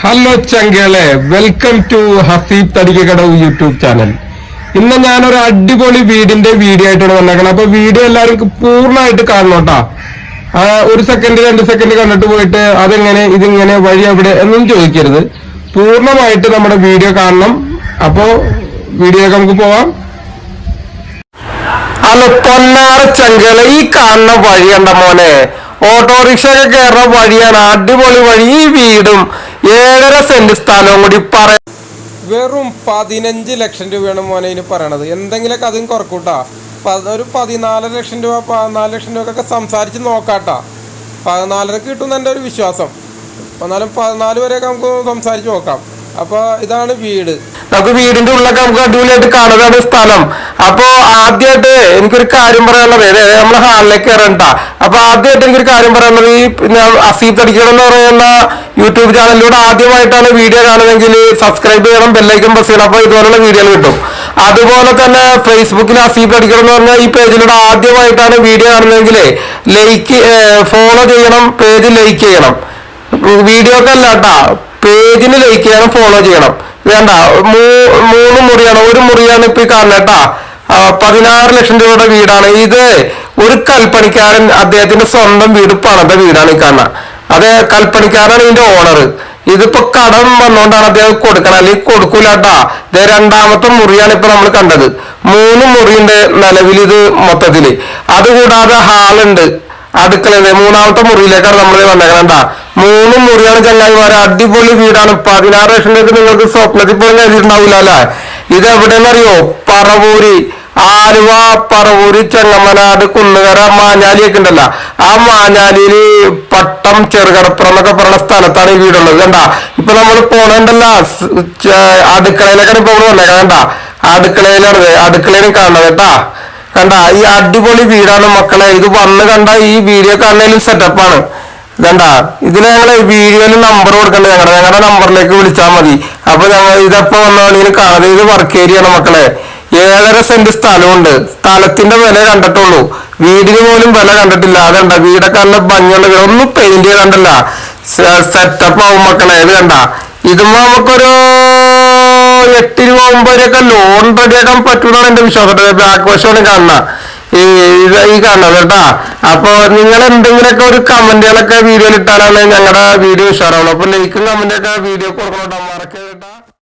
Hello ചങ്കളെ welcome to Haseeb Thadikkadavu YouTube channel. ഇന്ന് ഞാനൊരു അടിപൊളി വീടിന്റെ വീഡിയോ ആയിട്ടാണ് വന്നേക്കണം. അപ്പൊ വീഡിയോ എല്ലാവരും പൂർണമായിട്ട് കാണണം കേട്ടാ ഒരു സെക്കൻഡ് രണ്ട് സെക്കൻഡ് കണ്ടിട്ട് പോയിട്ട് അതെങ്ങനെ ഇതിങ്ങനെ വഴി എവിടെ എന്നും ചോദിക്കരുത്. പൂർണമായിട്ട് നമ്മുടെ വീഡിയോ കാണണം. അപ്പോ വീഡിയോ നമുക്ക് പോവാം. ഹലോ പൊന്നാറ ചങ്കള ഈ കാണുന്ന വഴി മോനെ? ഓട്ടോറിക്ഷ ഒക്കെ കയറുന്ന വഴിയാണ് അടിപൊളി വഴി. ഈ വീടും ഏഴര സെന്റ് സ്ഥലവും കൂടി പറ വെറും പതിനഞ്ച് ലക്ഷം രൂപയാണ് മോനെ ഇതിന് പറയണത്. എന്തെങ്കിലുമൊക്കെ അതും കുറക്കൂട്ടാ. ഒരു പതിനാലര ലക്ഷം രൂപ പതിനാല് ലക്ഷം രൂപക്കൊക്കെ സംസാരിച്ച് നോക്കാട്ടാ. പതിനാലര കിട്ടും എന്റെ ഒരു വിശ്വാസം. എന്നാലും പതിനാല് വരെയൊക്കെ നമുക്ക് സംസാരിച്ച് നോക്കാം. അപ്പോൾ ഇതാണ് വീട്. നമുക്ക് വീടിന്റെ ഉള്ളൊക്കെ നമുക്ക് അടിപൊളിയായിട്ട് കാണുന്നതാണ് സ്ഥലം. അപ്പോ ആദ്യമായിട്ട് എനിക്കൊരു കാര്യം പറയാനുള്ളത്. നമ്മളെ ഹാളിലേക്ക് കയറണ്ട അപ്പൊ ആദ്യമായിട്ട് എനിക്കൊരു കാര്യം പറയാനുള്ളത്. ഈ അസീബ് തടിക്കണം എന്ന് പറയുന്ന യൂട്യൂബ് ചാനലിലൂടെ ആദ്യമായിട്ടാണ് വീഡിയോ കാണുന്നതെങ്കിൽ സബ്സ്ക്രൈബ് ചെയ്യണം ബെല്ലൈക്കും പ്രസ് ചെയ്യണം. അപ്പൊ ഇതുപോലുള്ള വീഡിയോകൾ കിട്ടും. അതുപോലെ തന്നെ ഫേസ്ബുക്കിൽ അസീഫ് തടിക്കണം എന്ന് പറഞ്ഞാൽ ഈ പേജിലൂടെ ആദ്യമായിട്ടാണ് വീഡിയോ കാണുന്നതെങ്കിൽ ലൈക്ക് ഫോളോ ചെയ്യണം പേജ് ലൈക്ക് ചെയ്യണം. വീഡിയോ ഒക്കെ അല്ല കേട്ടാ. പേജിന് ലൈക്ക് ചെയ്യണം ഫോളോ ചെയ്യണം. വേണ്ട മൂന്ന് മുറിയാണ് ഒരു മുറിയാണ് ഇപ്പൊ ഈ കാണുന്നത് കേട്ടാ. പതിനാറ് ലക്ഷം രൂപയുടെ വീടാണ്. ഇത് ഒരു കൽപ്പണിക്കാരൻ അദ്ദേഹത്തിന്റെ സ്വന്തം വീട് പണിത വീടാണ് ഈ കാണുന്നത്. അത് കൽപ്പണിക്കാരനാണ് ഇതിന്റെ ഓണർ ഇതിപ്പോ കടം വന്നുകൊണ്ടാണ് അദ്ദേഹം കൊടുക്കണം അല്ലെങ്കിൽ കൊടുക്കൂല കേട്ടാ. ഇത് രണ്ടാമത്തെ മുറിയാണ് ഇപ്പൊ നമ്മൾ കണ്ടത്. മൂന്ന് മുറിയുണ്ട് നിലവിൽ ഇത് മൊത്തത്തിൽ. അതുകൂടാതെ ഹാളുണ്ട്. അടുക്കളയിലെ മൂന്നാമത്തെ മുറിയിലേക്കാണ് നമ്മൾ വന്നേക്കണണ്ട മൂന്ന് മുറിയാണ് ചങ്ങായിമാരെ അടിപൊളി വീടാണ്. പതിനാറ് ലക്ഷത്തിലേക്ക് നിങ്ങൾക്ക് സ്വപ്നത്തിൽ പോലും കരുതിയിട്ടുണ്ടാവില്ല അല്ലേ? ഇത് എവിടെയെന്നറിയോ പറവൂരി. ആലുവ പറവൂരി ചെങ്ങമനാട് കുന്നുകര മാഞ്ഞാലിയൊക്കെ ഉണ്ടല്ലോ. ആ മാഞ്ഞാലിയിൽ പട്ടം ചെറുകടപ്പുറം എന്നൊക്കെ പറയുന്ന സ്ഥലത്താണ് ഈ വീടുള്ളത്. കണ്ട ഇപ്പൊ നമ്മൾ പോണണ്ടല്ല. അടുക്കളയിലേക്കാണ് ഇപ്പൊ നമ്മൾ വന്നേക്കാം കണ്ട അടുക്കളയിലാണ്. അടുക്കളയിലും കാണണം കേട്ടാ. കണ്ട ഈ അടിപൊളി വീടാണ് മക്കളെ. ഇത് വന്ന് കണ്ട ഈ വീഡിയോ കാണുന്നതിലും സെറ്റപ്പാണ് കണ്ട ഇതിന് ഞങ്ങൾ വീഡിയോയിൽ നമ്പർ കൊടുക്കണ്ട. ഞങ്ങളുടെ ഞങ്ങളുടെ നമ്പറിലേക്ക് വിളിച്ചാൽ മതി. അപ്പൊ ഞങ്ങൾ ഇതപ്പോ വന്നാണെങ്കിൽ കാണാതെ ഇത് വർക്ക് ഏരിയയാണ് മക്കളെ. ഏഴര സെന്റ് സ്ഥലമുണ്ട്. സ്ഥലത്തിന്റെ വില കണ്ടിട്ടുള്ളൂ. വീടിന് പോലും വില കണ്ടിട്ടില്ല. അതണ്ട വീടൊക്കെ നല്ല ഭംഗിയുള്ള വീട്. ഒന്നും പെയിന്റ് ചെയ്തണ്ടല്ല സെറ്റപ്പ് ആവും മക്കളെ. ഇത് കണ്ട ഇതുമ്പോ നമുക്കൊരു എട്ട് രൂപ ഒമ്പത് രൂപ ലോൺ റെഡിയാക്കാൻ പറ്റൂന്നാണ് എന്റെ വിശ്വാസം ബ്ലാക്ക് വശമാണ് കാണുന്ന. ഈ കാണുന്നത് കേട്ടാ. അപ്പൊ നിങ്ങൾ എന്തെങ്കിലുമൊക്കെ ഒരു കമന്റുകളൊക്കെ വീഡിയോയിൽ ഇട്ടാലാണ് ഞങ്ങളുടെ വീഡിയോ ഉഷാറാവുള്ളൂ. അപ്പൊ ലൈക്കും കമന്റൊക്കെ വീഡിയോ കൊടുക്കണം മറക്കരുത്.